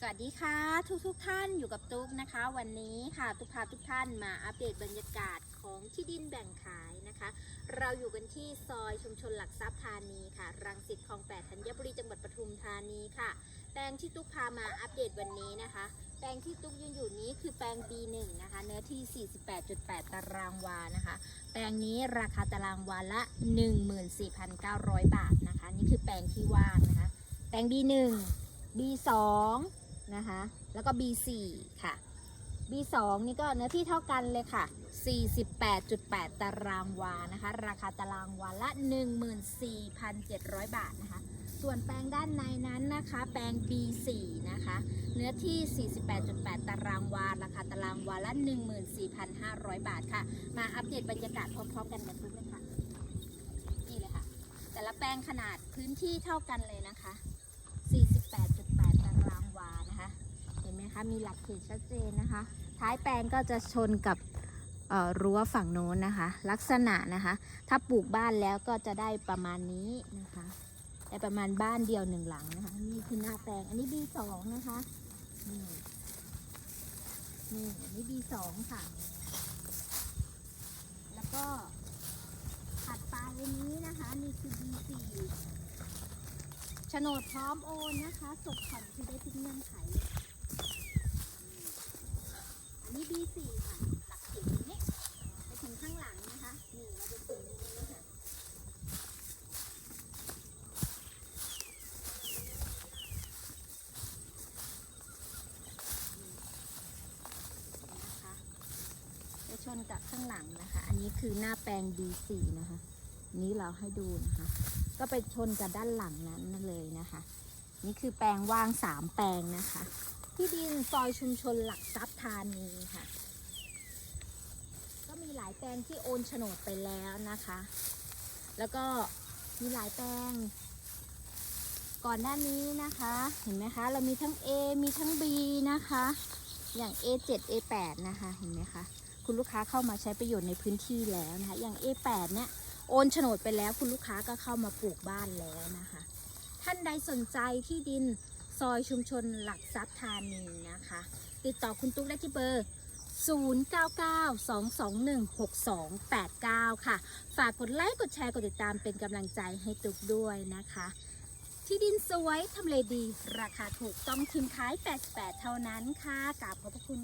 สวัสดีค่ะทุกทุกท่านอยู่กับตุ๊กนะคะ วันนี้ค่ะตุ๊กพาทุกท่านมาอัปเดตบรรยากาศของที่ดินแบ่งขายนะคะ เราอยู่กันที่ซอยชุมชนหลักทรัพย์ธานีค่ะ รังสิตคลองแปดธัญบุรีจังหวัดปทุมธานีค่ะ แปลงที่ตุ๊กพามาอัปเดตวันนี้นะคะ แปลงที่ตุ๊กยืนอยู่นี้คือแปลง B1 นะคะ เนื้อที่ 48.8 ตารางวานะคะ แปลงนี้ราคาตารางวาละ 14,900 บาทนะคะ นี่คือแปลงที่ว่างนะคะ แปลง B1 B2 นะคะ แล้วก็ B4 ค่ะ B2 นี่ก็เนื้อที่เท่ากันเลยค่ะ 48.8 ตารางวานะคะ ราคาตารางวาละ 14,700 บาทนะคะ ส่วนแปลงด้านในนั้นนะคะ แปลง B4 นะคะ เนื้อที่ 48.8 ตารางวา ราคาตารางวาละ 14,500 บาทค่ะ มาอัปเดตบรรยากาศพร้อมๆกันกันทุกเลยค่ะ นี่เลยค่ะ แต่ละแปลงขนาดพื้นที่เท่ากันเลยนะคะ 48.8 ตารางวานะคะ เห็นไห มีหลักเขตชัดเจนนะคะ ท้ายแปลงก็จะชนกับรั้วฝั่งโน้นนะคะ ลักษณะนะคะ ถ้าปลูกบ้านแล้วก็จะได้ประมาณนี้นะคะได้ประมาณบ้านเดียวหนึ่งหลังนะคะ นี่คือหน้าแปลง อันนี้ B2 นะคะนี่นี่อันนี้ B2 ค่ะ แล้วก็ถัดไปอันนี้นะคะ นี่คือ B4 โฉนดพร้อมโอนนะคะสดผ่อนคือได้ทุกเงื่อนไขเลยอันนี้ B4 ค่ะ หลักเขียนตรงนี้ไปถึงข้างหลังนะคะ นี่เราจะถึงตรงนี้ค่ะ นะคะจะ ชนกับข้างหลังนะคะ อันนี้คือหน้าแปลง B4 นะคะ นี้เราให้ดูนะคะ ก็ไปชนกับด้านหลังนั้นเลยนะคะ นี่คือแปลงว่างสามแปลงนะคะ ที่ดินซอยชุมชนหลักทรัพย์ธานีค่ะ ก็มีหลายแปลงที่โอนโฉนดไปแล้วนะคะ แล้วก็มีหลายแปลง ก่อนหน้านี้นะคะ เห็นไหมคะ เรามีทั้ง A มีทั้ง B นะคะ อย่าง A7 A8 นะคะ เห็นไหมคะ คุณลูกค้าเข้ามาใช้ประโยชน์ในพื้นที่แล้วนะคะอย่าง A8 เนี่ยโอนโฉนดไปแล้วคุณลูกค้าก็เข้ามาปลูกบ้านแล้วนะคะ ท่านใดสนใจที่ดินซอยชุมชนหลักทรัพย์ธานีนะคะ ติดต่อคุณตุ๊กได้ที่เบอร์ 0992216289 ค่ะ ฝากกดไลค์กดแชร์กดติดตามเป็นกำลังใจให้ตุ๊กด้วยนะคะที่ดินสวย ทำเลดี ราคาถูกต้องทุนขาย 88 เท่านั้นค่ะกราบขอบพระคุณ